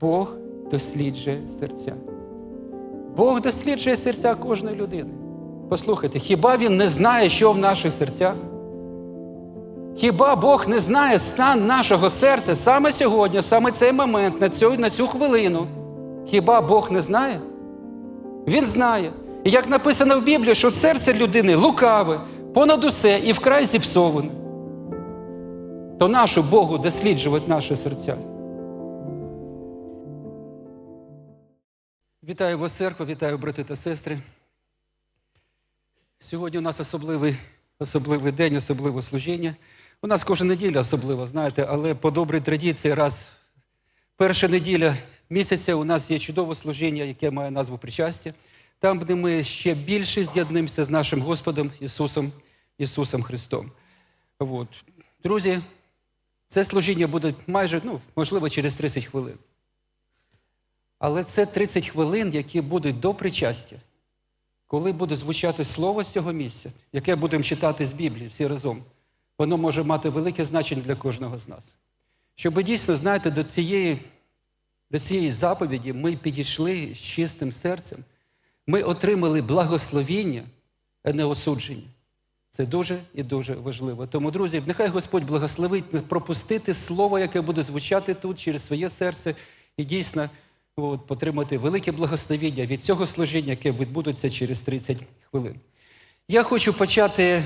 Бог досліджує серця. Бог досліджує серця кожної людини. Послухайте, хіба Він не знає, що в наших серцях? Хіба Бог не знає стан нашого серця саме сьогодні, саме цей момент, на цю, на цю хвилину? Хіба Бог не знає? Він знає. І як написано в Біблії, що серце людини лукаве, понад усе і вкрай зіпсоване. То нашу Богу досліджувати наші серця. Вітаю вас, церква, вітаю, брати та сестри. Сьогодні у нас особливий, особливий день, особливе служіння. У нас кожна неділя особлива, знаєте, але по добрій традиції, раз перша неділя місяця у нас є чудове служіння, яке має назву причастя, там, де ми ще більше з'єднуємося з нашим Господом Ісусом, Ісусом Христом. От. Друзі, це служіння буде майже, ну, можливо, через 30 хвилин. Але це 30 хвилин, які будуть до причастя, коли буде звучати слово з цього місця, яке будемо читати з Біблії всі разом. Воно може мати велике значення для кожного з нас. Щоб дійсно, знаєте, до цієї, до цієї заповіді ми підійшли з чистим серцем, ми отримали благословіння, а не осудження. Це дуже і дуже важливо. Тому, друзі, нехай Господь благословить пропустити слово, яке буде звучати тут через своє серце, і дійсно от, отримати велике благословіння від цього служіння, яке відбудеться через 30 хвилин. Я хочу почати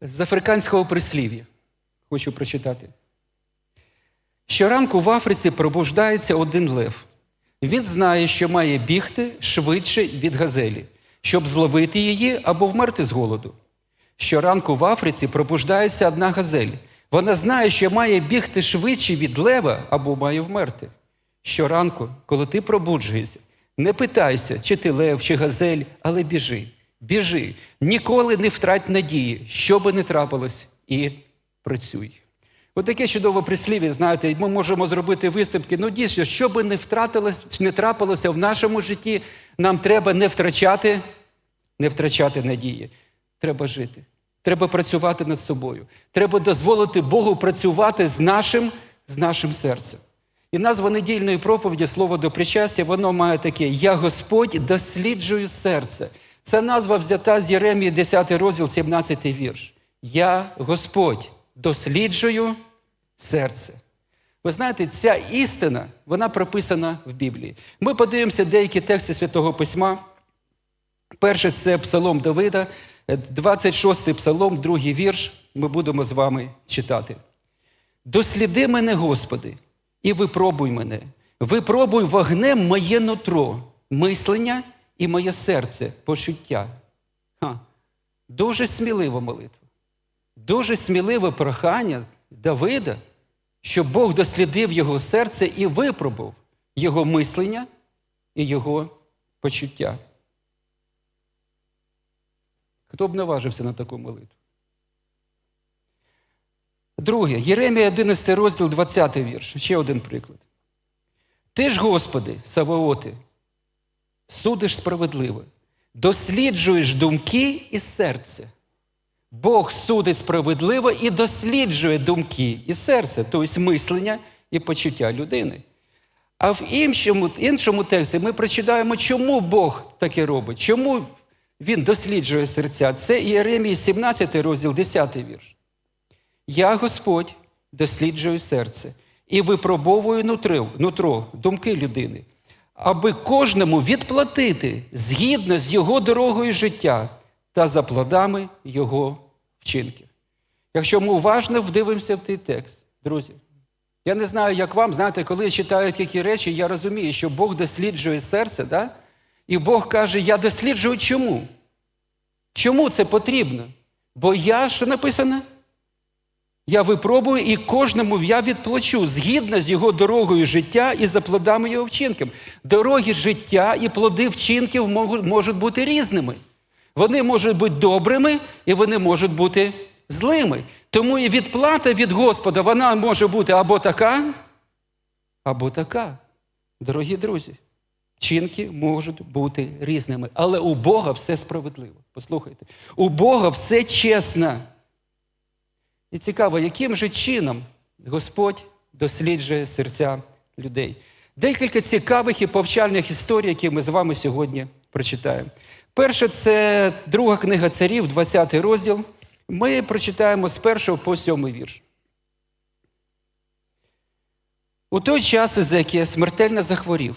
з африканського прислів'я. Хочу прочитати. Щоранку в Африці пробуждається один лев. Він знає, що має бігти швидше від газелі, щоб зловити її або вмерти з голоду. Щоранку в Африці пробуждається одна газель. Вона знає, що має бігти швидше від лева або має вмерти. Щоранку, коли ти пробуджуєшся, не питайся, чи ти лев, чи газель, але біжи, біжи, ніколи не втрать надії, що би не трапилось, і працюй. Отаке чудове прислів'я, знаєте, ми можемо зробити виставки. Ну, дійсно, що би не втратилось, не трапилося в нашому житті, нам треба не втрачати, не втрачати надії. Треба жити. Треба працювати над собою. Треба дозволити Богу працювати з нашим, з нашим серцем. І назва недільної проповіді Слово до причастя, воно має таке: Я Господь досліджую серце. Це назва взята з Єремії, 10 розділ, 17 вірш. Я Господь досліджую серце. Ви знаєте, ця істина, вона прописана в Біблії. Ми подивимося деякі тексти Святого Письма. Перше це Псалом Давида, 26-й псалом, другий вірш. Ми будемо з вами читати. Досліди мене, Господи, і випробуй мене. Випробуй вогнем моє нутро, мислення і моє серце, почуття. Ха. Дуже смілива молитва. Дуже сміливе прохання Давида, щоб Бог дослідив його серце і випробував його мислення і його почуття. Хто б наважився на таку молитву? Друге, Єремія 11 розділ, 20 вірш. Ще один приклад. Ти ж, Господи, Саваоти, судиш справедливо, досліджуєш думки і серце. Бог судить справедливо і досліджує думки і серце, тобто мислення і почуття людини. А в іншому, іншому тексті ми прочитаємо, чому Бог таке робить, чому Він досліджує серця. Це Іеремії 17 розділ, 10 вірш. Я, Господь, досліджую серце і випробовую нутро, нутро, думки людини, аби кожному відплатити згідно з його дорогою життя та за плодами його вчинків. Якщо ми уважно вдивимося в цей текст, друзі, я не знаю, як вам, знаєте, коли читаю такі речі, я розумію, що Бог досліджує серце, да? і Бог каже, я досліджую чому? Чому це потрібно? Бо я, що написано? Я випробую і кожному я відплачу згідно з його дорогою життя і за плодами його вчинків. Дороги життя і плоди вчинків можуть бути різними. Вони можуть бути добрими і вони можуть бути злими. Тому і відплата від Господа вона може бути або така, або така. Дорогі друзі, вчинки можуть бути різними. Але у Бога все справедливо. Послухайте, у Бога все чесно. І цікаво, яким же чином Господь досліджує серця людей. Декілька цікавих і повчальних історій, які ми з вами сьогодні прочитаємо. Перше, це друга книга царів, 20 розділ. Ми прочитаємо з першого по сьомий вірш. У той час Езекія смертельно захворів.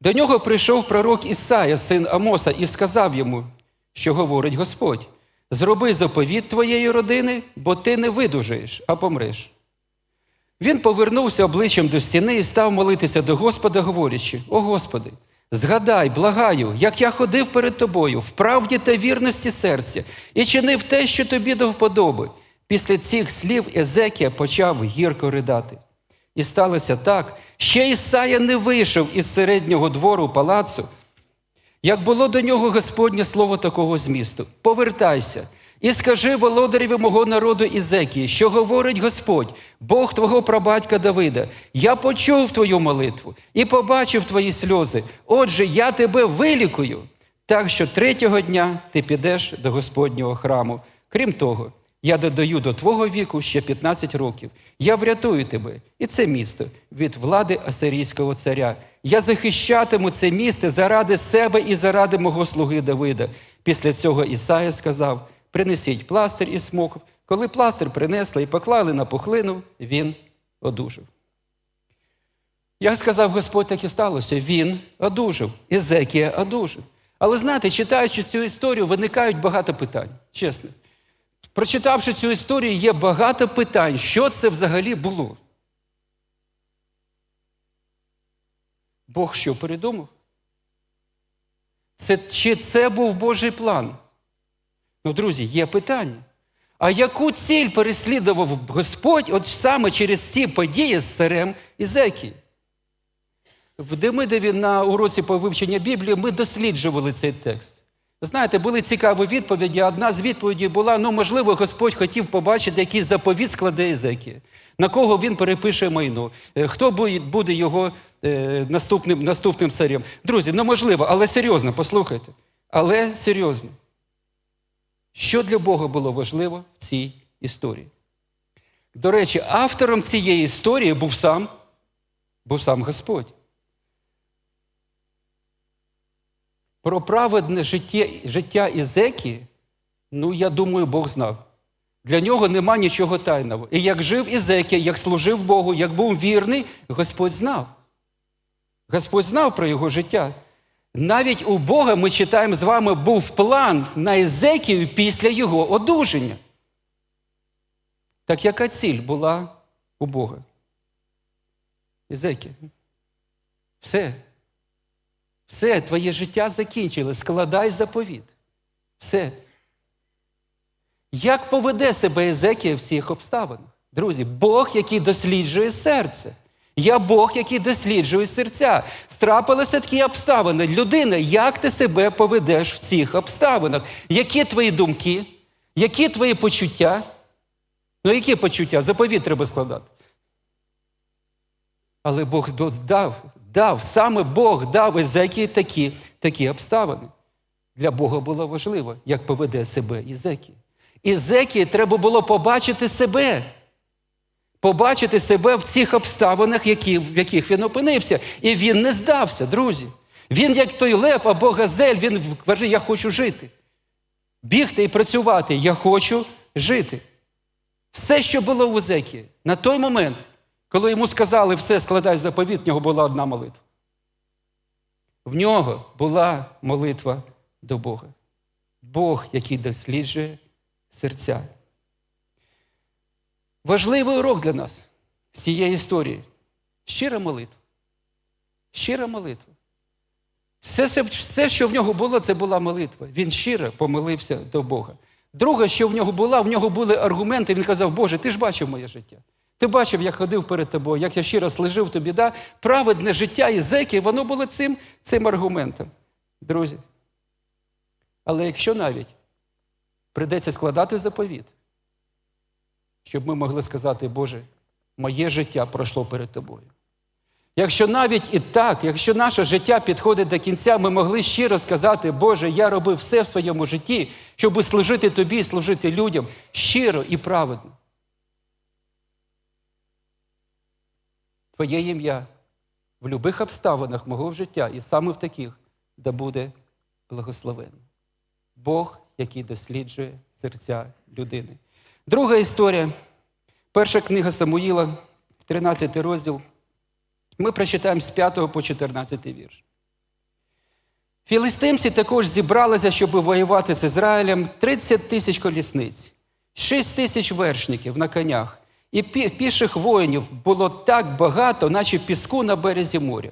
До нього прийшов пророк Ісая, син Амоса, і сказав йому, що говорить Господь: зроби заповіт твоєї родини, бо ти не видужаєш, а помреш. Він повернувся обличчям до стіни і став молитися до Господа, говорячи: О Господи, згадай, благаю, як я ходив перед тобою в правді та вірності серця і чинив те, що тобі до вподоби. Після цих слів Езекія почав гірко ридати. І сталося так, ще Ісая не вийшов із середнього двору палацу, як було до нього Господнє слово такого змісту: повертайся і скажи володареві мого народу Ізекії, що говорить Господь, Бог твого прабатька Давида. Я почув твою молитву і побачив твої сльози. Отже, я тебе вилікую, так що третього дня ти підеш до Господнього храму. Крім того, я додаю до твого віку ще 15 років. Я врятую тебе і це місто від влади асирійського царя. Я захищатиму це місце заради себе і заради мого слуги Давида. Після цього Ісая сказав: принесіть пластир і смок. Коли пластир принесли і поклали на пухлину, він одужав. Як сказав Господь, так і сталося. Він одужав. Езекія одужав. Але знаєте, читаючи цю історію, виникають багато питань, чесно. Прочитавши цю історію, є багато питань, що це взагалі було. Бог що передумав? Це, Чи це був Божий план? Ну, друзі, є питання. А яку ціль переслідував Господь от саме через ці події з царем Ізекії? В Демидові на уроці по вивченню Біблії ми досліджували цей текст. Знаєте, були цікаві відповіді. Одна з відповідей була: ну, можливо, Господь хотів побачити, який заповіт складе Езекія, на кого він перепише майно, е, хто буде його е, наступним наступним царем. Друзі, ну можливо, але серйозно, послухайте. Але серйозно. Що для Бога було важливо в цій історії? До речі, автором цієї історії був сам, був сам Господь. Про праведне життя життя Ізекі, ну, я думаю, Бог знав. Для нього нема нічого тайного. І як жив Ізекія, як служив Богу, як був вірний, Господь знав. Господь знав про його життя. Навіть у Бога ми читаємо з вами, був план на Ізекію після його одужання. Так яка ціль була у Бога? Ізекія? Все. Все, твоє життя закінчилось. Складай заповіт. Все. Як поведе себе Езекія в цих обставинах? Друзі, Бог, який досліджує серце. Я Бог, який досліджує серця. Страпилися такі обставини. Людина, як ти себе поведеш в цих обставинах? Які твої думки? Які твої почуття? Ну, які почуття? Заповіт треба складати. Але Бог дав, дав, саме Бог дав Езекії такі, такі обставини. Для Бога було важливо, як поведе себе Ізекія. Ізекії треба було побачити себе побачити себе в цих обставинах, які, в яких він опинився. І він не здався, друзі. Він, як той лев або газель, він каже, я хочу жити. Бігти і працювати, я хочу жити. Все, що було у Езекії, на той момент, коли йому сказали все, складай заповіт, в нього була одна молитва. В нього була молитва до Бога. Бог, який досліджує серця. Важливий урок для нас з цієї історії. Щира молитва. Щира молитва. Все, все, що в нього було, це була молитва. Він щиро помолився до Бога. Друге, що в нього було, в нього були аргументи. Він казав, Боже, ти ж бачив моє життя. Ти бачив, як ходив перед тобою, як я щиро служив тобі. Да? Праведне життя і зеки, воно було цим, цим аргументом. Друзі. Але якщо навіть прийдеться складати заповіт, щоб ми могли сказати, Боже, моє життя пройшло перед тобою. Якщо навіть і так, якщо наше життя підходить до кінця, ми могли щиро сказати, Боже, я робив все в своєму житті, щоб служити тобі служити людям щиро і праведно. Твоє ім'я в будь-яких обставинах мого життя, і саме в таких, да буде благословенний. Бог, який досліджує серця людини. Друга історія. Перша книга Самуїла, 13 розділ. Ми прочитаємо з 5 по 14 вірш. Філістимці також зібралися, щоб воювати з Ізраїлем 30 тисяч колісниць, 6 тисяч вершників на конях. І піших воїнів було так багато, наче піску на березі моря.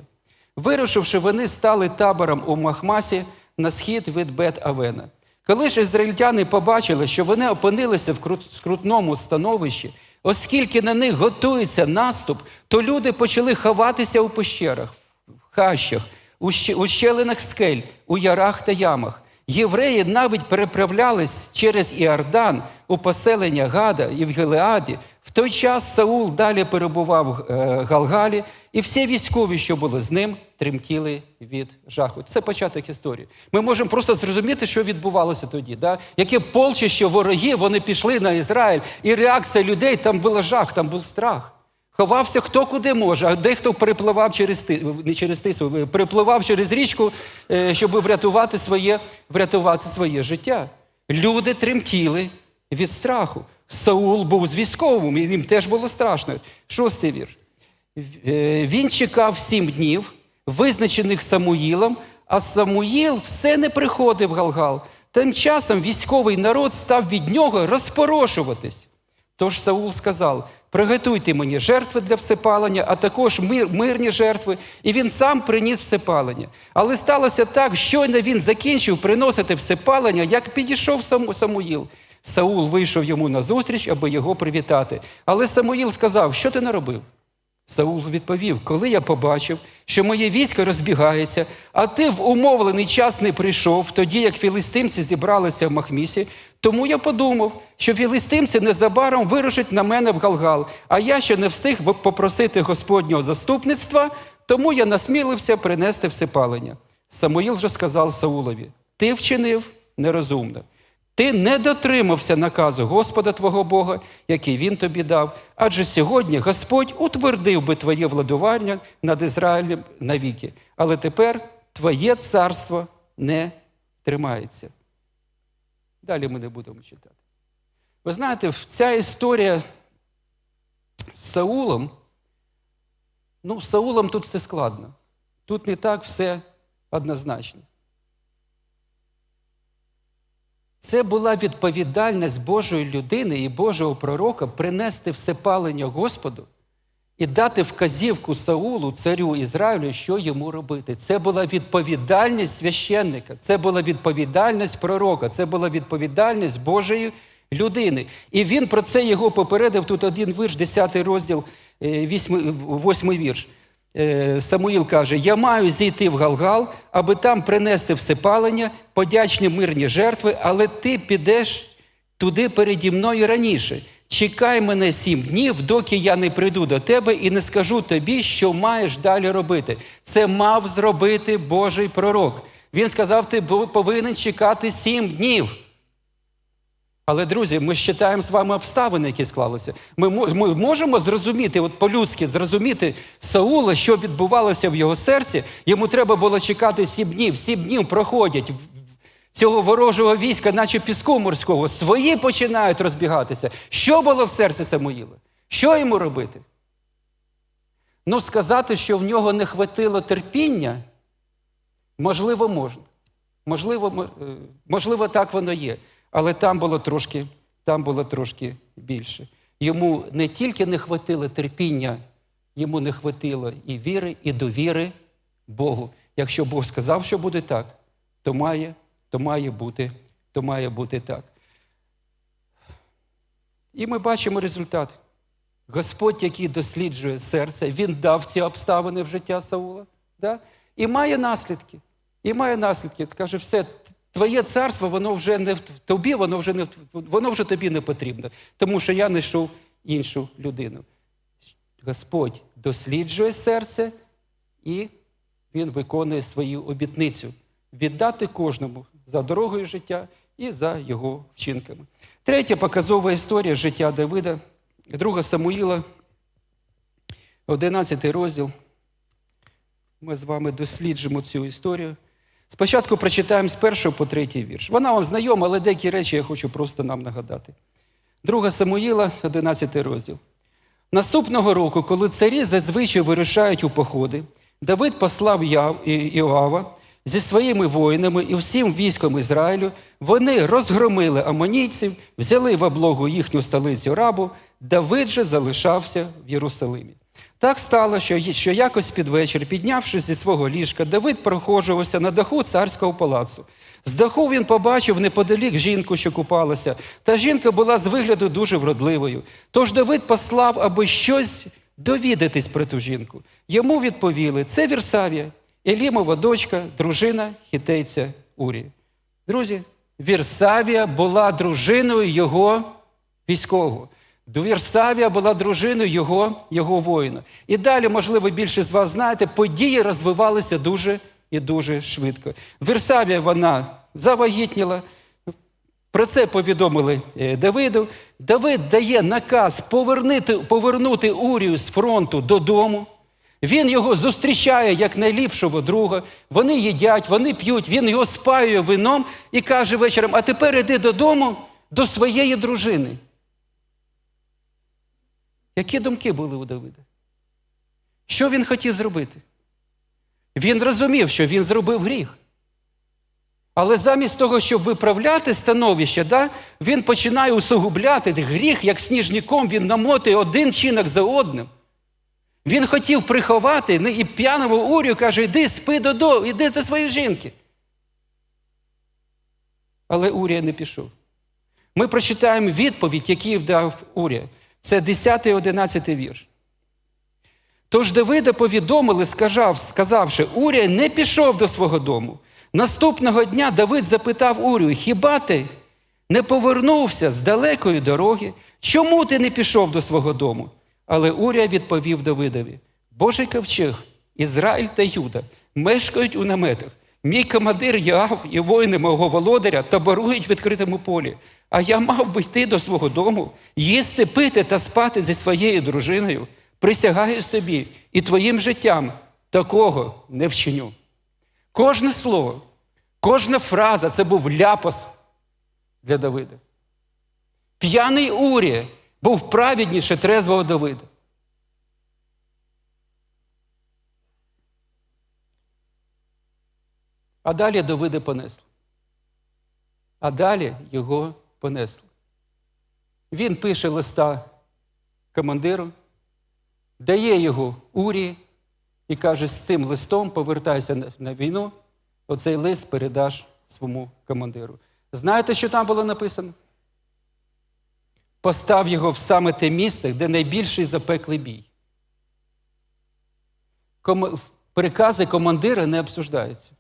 Вирушивши, вони стали табором у Махмасі на схід від Бет-Авена. Коли ж ізраїльтяни побачили, що вони опинилися в крут- скрутному становищі, оскільки на них готується наступ, то люди почали ховатися у пещерах, в хащах, у щелинах скель, у ярах та ямах. Євреї навіть переправлялись через Іордан у поселення Гада і в Гелеаді. В той час Саул далі перебував в е, Галгалі, і всі військові, що були з ним, тремтіли від жаху. Це початок історії. Ми можемо просто зрозуміти, що відбувалося тоді. Да? Яке полчище ворогів вони пішли на Ізраїль, і реакція людей там була жах, там був страх. Ховався хто куди може, а дехто перепливав через ти, не через тису, перепливав через річку, е, щоб врятувати своє, врятувати своє життя. Люди тремтіли від страху. Саул був з військовим, і їм теж було страшно. Шостий вірш. Е, Він чекав сім днів, визначених Самуїлом, а Самуїл все не приходив в Галгал. Тим часом військовий народ став від нього розпорошуватись. Тож Саул сказав: приготуйте мені жертви для всепалення, а також мир, мирні жертви. І він сам приніс всепалення. Але сталося так, щойно він закінчив приносити всепалення, як підійшов Саму- Самуїл. Саул вийшов йому назустріч, аби його привітати. Але Самуїл сказав: Що ти наробив? Саул відповів: Коли я побачив, що моє військо розбігається, а ти в умовлений час не прийшов, тоді як філістимці зібралися в Махмісі, тому я подумав, що філістимці незабаром вирушать на мене в Галгал, а я ще не встиг попросити Господнього заступництва, тому я насмілився принести всепалення. Самуїл же сказав Саулові: Ти вчинив нерозумно. Ти не дотримався наказу Господа Твого Бога, який він тобі дав, адже сьогодні Господь утвердив би твоє владування над Ізраїлем навіки, але тепер твоє царство не тримається. Далі ми не будемо читати. Ви знаєте, ця історія з Саулом, ну, з Саулом тут все складно. Тут не так все однозначно. Це була відповідальність Божої людини і Божого пророка принести всепалення Господу і дати вказівку Саулу, царю Ізраїлю, що йому робити. Це була відповідальність священника, це була відповідальність пророка, це була відповідальність Божої людини. І він про це його попередив. Тут один вірш, 10 розділ, 8 вірш. Е, Самуїл каже: Я маю зійти в Галгал, аби там принести всепалення, подячні мирні жертви, але ти підеш туди переді мною раніше. Чекай мене сім днів, доки я не прийду до тебе і не скажу тобі, що маєш далі робити. Це мав зробити Божий пророк. Він сказав: ти повинен чекати сім днів. Але, друзі, ми ж читаємо з вами обставини, які склалися. Ми, ми можемо зрозуміти, от по-людськи, зрозуміти Саула, що відбувалося в його серці. Йому треба було чекати сім днів. Сім днів проходять цього ворожого війська, наче піску морського. Свої починають розбігатися. Що було в серці Самуїла? Що йому робити? Ну, сказати, що в нього не хватило терпіння, можливо, можна. Можливо, можливо, так воно є. Але там було трошки, там було трошки більше. Йому не тільки не хватило терпіння, йому не хватило і віри, і довіри Богу. Якщо Бог сказав, що буде так, то має, то має бути, то має бути так. І ми бачимо результат. Господь, який досліджує серце, він дав ці обставини в життя Саула. Да? І має наслідки. І має наслідки. Каже, все, Твоє царство, воно вже не в тобі, воно вже не воно вже тобі не потрібно, тому що я знайшов іншу людину. Господь досліджує серце і Він виконує свою обітницю віддати кожному за дорогою життя і за його вчинками. Третя показова історія життя Давида, друга Самуїла, 11 розділ, ми з вами досліджимо цю історію. Спочатку прочитаємо з першого по третій вірш. Вона вам знайома, але деякі речі я хочу просто нам нагадати. Друга Самуїла, 11 розділ. Наступного року, коли царі зазвичай вирушають у походи, Давид послав Іоава зі своїми воїнами і всім військом Ізраїлю. Вони розгромили амонійців, взяли в облогу їхню столицю рабу. Давид же залишався в Єрусалимі. Так стало, що, що якось під вечір, піднявшись зі свого ліжка, Давид проходжувався на даху царського палацу. З даху він побачив неподалік жінку, що купалася, та жінка була з вигляду дуже вродливою. Тож Давид послав, аби щось довідатись про ту жінку. Йому відповіли: це Вірсавія, Елімова дочка, дружина хітейця Урії. Друзі, Вірсавія була дружиною його військового. Вірсавія була дружиною його, його воїна. І далі, можливо, більше з вас знаєте, події розвивалися дуже і дуже швидко. Вірсавія вона завагітніла. Про це повідомили е, Давиду. Давид дає наказ повернути, повернути Урію з фронту додому. Він його зустрічає як найліпшого друга. Вони їдять, вони п'ють, він його спаює вином і каже вечором: а тепер іди додому до своєї дружини. Які думки були у Давида? Що він хотів зробити? Він розумів, що він зробив гріх. Але замість того, щоб виправляти становище, да, він починає усугубляти гріх, як сніжником, він намотує один чинок за одним. Він хотів приховати ну, і п'яному Урію каже: йди, спи додому, іди до своєї жінки. Але Урія не пішов. Ми прочитаємо відповідь, яку дав Урія. Це 10 і 11 вірш. Тож Давида повідомили, сказав, сказавши, Урія не пішов до свого дому. Наступного дня Давид запитав Урію, хіба ти не повернувся з далекої дороги? Чому ти не пішов до свого дому? Але Урія відповів Давидові: Божий ковчег, Ізраїль та Юда мешкають у наметах. Мій командир Яав і воїни мого володаря таборують в відкритому полі. А я мав би йти до свого дому, їсти, пити та спати зі своєю дружиною. Присягаюсь тобі і твоїм життям такого не вчиню. Кожне слово, кожна фраза це був ляпас для Давида. П'яний Урія був праведніше трезвого Давида. А далі Давида понесли. А далі його понесли. Він пише листа командиру, дає його Урії і каже, з цим листом повертайся на- війну, оцей лист передаш своєму командиру. Знаєте, що там було написано? Постав його в саме те місце, де найбільший запеклий бій. Прикази командира не обсуждаються.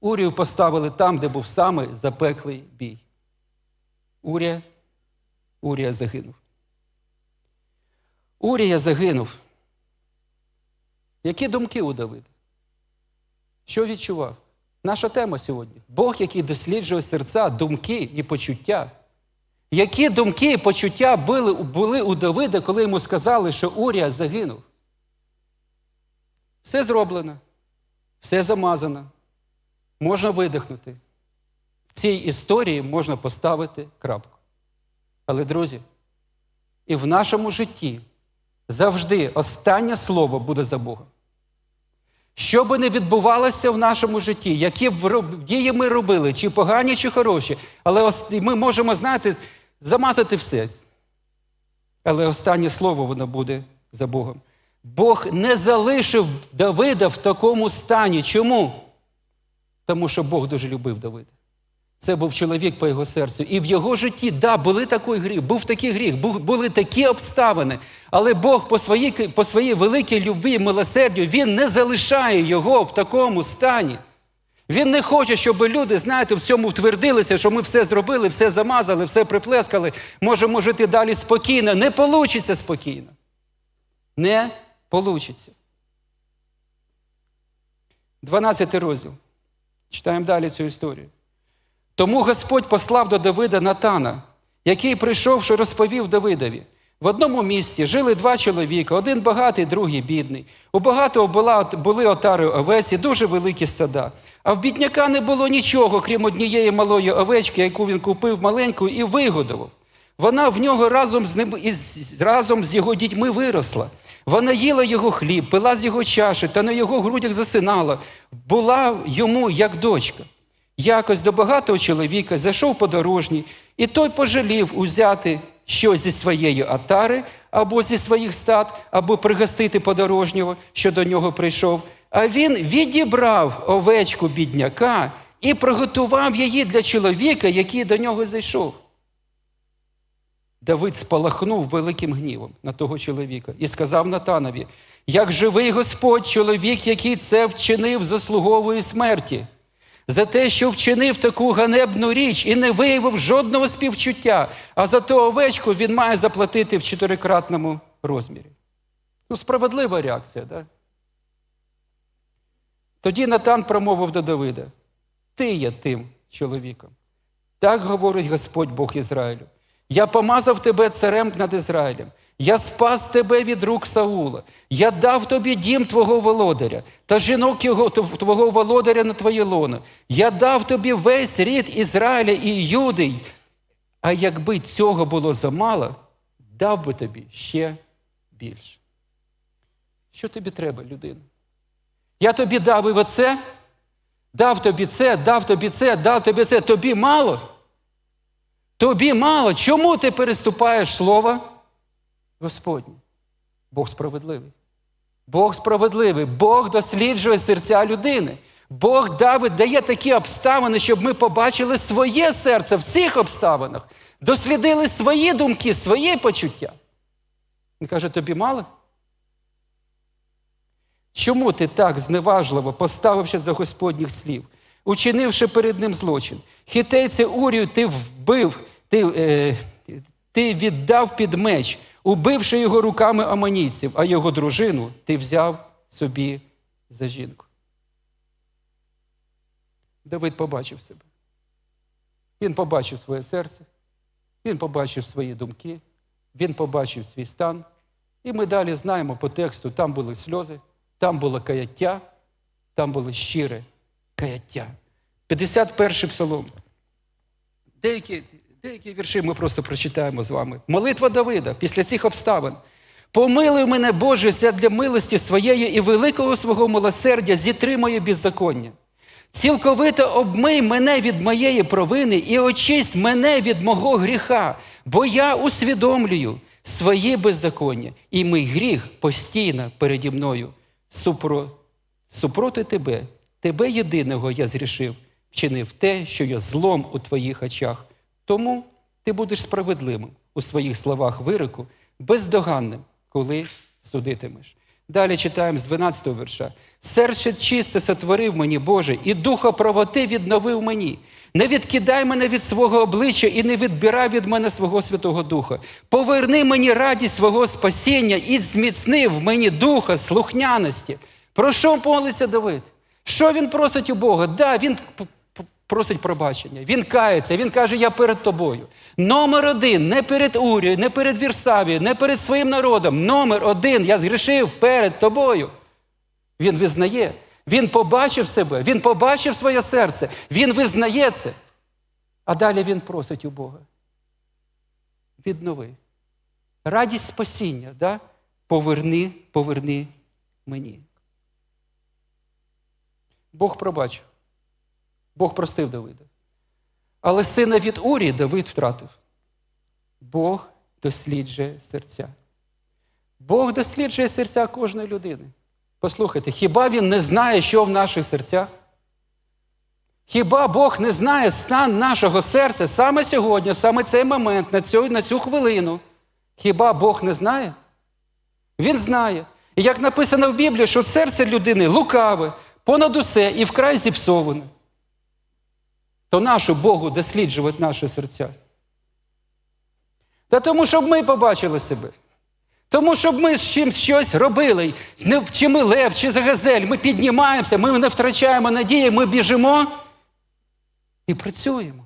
Урію поставили там, де був самий запеклий бій. Урія, Урія загинув. Урія загинув. Які думки у Давида? Що відчував? Наша тема сьогодні. Бог, який досліджує серця, думки і почуття. Які думки і почуття були, були у Давида, коли йому сказали, що Урія загинув? Все зроблено, все замазано. Можна видихнути. Цій історії можна поставити крапку. Але, друзі, і в нашому житті завжди останнє слово буде за Богом. Що би не відбувалося в нашому житті, які б дії ми робили, чи погані, чи хороші, але ми можемо, знаєте, замазати все. Але останнє слово воно буде за Богом. Бог не залишив Давида в такому стані. Чому? Тому що Бог дуже любив Давида. Це був чоловік по його серцю. І в його житті, да, були такий гріх, був такий гріх, були такі обставини. Але Бог по своїй, по своїй великій любві милосердю, Він не залишає його в такому стані. Він не хоче, щоб люди, знаєте, в цьому втвердилися, що ми все зробили, все замазали, все приплескали, можемо жити далі спокійно. Не получиться спокійно. Не получиться. 12 розділ. Читаємо далі цю історію. Тому Господь послав до Давида Натана, який, прийшовши, розповів Давидові: В одному місті жили два чоловіка, один багатий, другий бідний. У багатого була, були отари овець і дуже великі стада. А в бідняка не було нічого, крім однієї малої овечки, яку він купив маленьку і вигодував. Вона в нього разом з ним із, разом з його дітьми виросла. Вона їла його хліб, пила з його чаші та на його грудях засинала, була йому як дочка. Якось до багатого чоловіка зайшов подорожній, і той пожалів узяти щось зі своєї атари або зі своїх стад, або пригостити подорожнього, що до нього прийшов. А він відібрав овечку бідняка і приготував її для чоловіка, який до нього зайшов. Давид спалахнув великим гнівом на того чоловіка і сказав Натанові: як живий Господь, чоловік, який це вчинив, заслуговує смерті, за те, що вчинив таку ганебну річ і не виявив жодного співчуття, а за ту овечку він має заплатити в чотирикратному розмірі. Ну, справедлива реакція, так? Да? Тоді Натан промовив до Давида: Ти є тим чоловіком. Так говорить Господь Бог Ізраїлю. Я помазав тебе царем над Ізраїлем. Я спас тебе від рук Саула. Я дав тобі дім твого володаря та жінок його, твого володаря на твоє лоно. Я дав тобі весь рід Ізраїля і Юди. А якби цього було замало, дав би тобі ще більше. Що тобі треба, людина? Я тобі дав і оце, дав тобі це, дав тобі це, дав тобі це. Тобі мало? Тобі мало. Чому ти переступаєш слово Господнє? Бог справедливий. Бог справедливий. Бог досліджує серця людини. Бог дає такі обставини, щоб ми побачили своє серце в цих обставинах, дослідили свої думки, свої почуття. Він каже: тобі мало? Чому ти так зневажливо поставивши за Господніх слів, учинивши перед ним злочин? Хітейце Урію ти вбив, ти, е, ти віддав під меч, убивши його руками аманійців, а його дружину ти взяв собі за жінку. Давид побачив себе. Він побачив своє серце, він побачив свої думки, він побачив свій стан. І ми далі знаємо по тексту, там були сльози, там було каяття, там було щире каяття. 51 псалом. Деякі, деякі вірші ми просто прочитаємо з вами. Молитва Давида після цих обставин. Помилуй мене, Боже, для милості своєї і великого свого милосердя зітри моє беззаконня. Цілковито обмий мене від моєї провини і очисть мене від мого гріха, бо я усвідомлюю своє беззаконня, і мій гріх постійно переді мною. Супро... Супроти тебе, тебе єдиного я зрішив, вчинив те, що є злом у твоїх очах. Тому ти будеш справедливим у своїх словах вироку, бездоганним, коли судитимеш. Далі читаємо з 12 го верша. Серце чисте сотворив мені, Боже, і духа правоти відновив мені. Не відкидай мене від свого обличчя і не відбирай від мене свого Святого Духа. Поверни мені радість свого спасіння і зміцни в мені духа, слухняності. Про що молиться Давид? Що він просить у Бога? Да, він просить пробачення, він кається, він каже, я перед тобою. Номер один, не перед Урією, не перед Вірсавією, не перед своїм народом. Номер один, я згрішив перед тобою. Він визнає, він побачив себе, він побачив своє серце, він визнає це. А далі він просить у Бога. Віднови. Радість спасіння, да? поверни, поверни мені. Бог пробачив. Бог простив Давида. Але сина від Урії Давид втратив. Бог досліджує серця. Бог досліджує серця кожної людини. Послухайте, хіба він не знає, що в наших серцях? Хіба Бог не знає стан нашого серця саме сьогодні, саме цей момент, на цю, на цю хвилину? Хіба Бог не знає? Він знає. І як написано в Біблії, що серце людини лукаве, понад усе і вкрай зіпсоване. То нашу Богу досліджувати наші серця. Та тому, щоб ми побачили себе. Тому, щоб ми з чимось щось робили, чи ми лев, чи за газель, ми піднімаємося, ми не втрачаємо надії, ми біжимо і працюємо.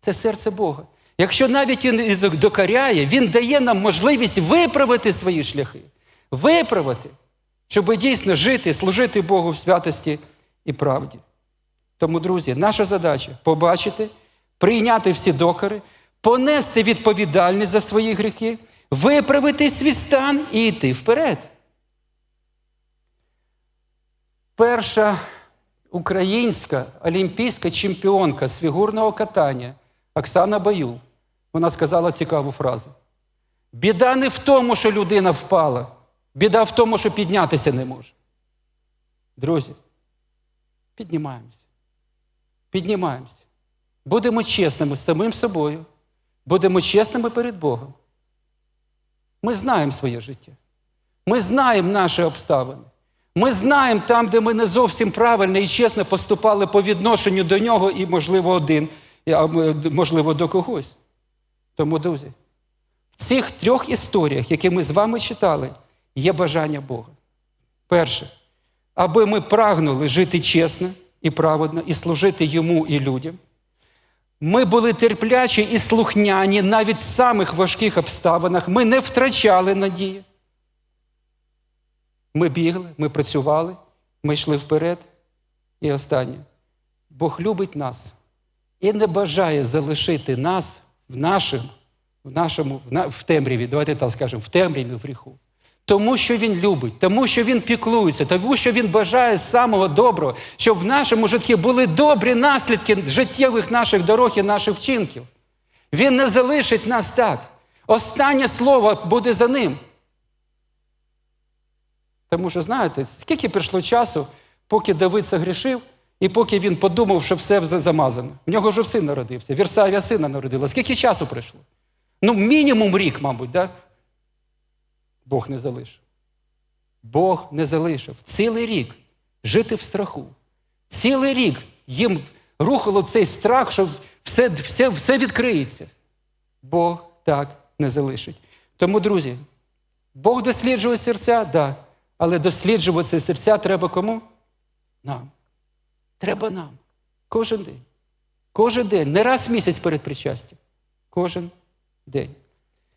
Це серце Бога. Якщо навіть він докаряє, він дає нам можливість виправити свої шляхи, виправити, щоб дійсно жити, служити Богу в святості і правді. Тому, друзі, наша задача побачити, прийняти всі докори, понести відповідальність за свої гріхи, виправити свій стан і йти вперед. Перша українська олімпійська чемпіонка з фігурного катання Оксана Баюл. Вона сказала цікаву фразу. Біда не в тому, що людина впала, біда в тому, що піднятися не може. Друзі, піднімаємося. Піднімаємося. Будемо чесними з самим собою, будемо чесними перед Богом. Ми знаємо своє життя. Ми знаємо наші обставини. Ми знаємо там, де ми не зовсім правильно і чесно поступали по відношенню до нього і, можливо, один, а можливо, до когось. Тому, друзі, в цих трьох історіях, які ми з вами читали, є бажання Бога. Перше, аби ми прагнули жити чесно і праведно, і служити йому і людям. Ми були терплячі і слухняні навіть в самих важких обставинах. Ми не втрачали надії. Ми бігли, ми працювали, ми йшли вперед. І останнє. Бог любить нас і не бажає залишити нас в нашому, в, нашому, в, темряві, давайте так скажемо, в темряві в гріху. Тому що Він любить, тому що Він піклується, тому що Він бажає самого доброго, щоб в нашому житті були добрі наслідки життєвих наших дорог і наших вчинків. Він не залишить нас так. Останнє слово буде за ним. Тому що, знаєте, скільки прийшло часу, поки Давид загрішив, і поки він подумав, що все замазано. В нього вже син народився, Вірсавія сина народила. Скільки часу пройшло? Ну, мінімум рік, мабуть, да? Бог не залишив. Бог не залишив. Цілий рік жити в страху. Цілий рік їм рухало цей страх, що все, все, все відкриється. Бог так не залишить. Тому, друзі, Бог досліджує серця, да. Але досліджувати серця треба кому? Нам. Треба нам. Кожен день. Кожен день. Не раз в місяць перед причастям. Кожен день.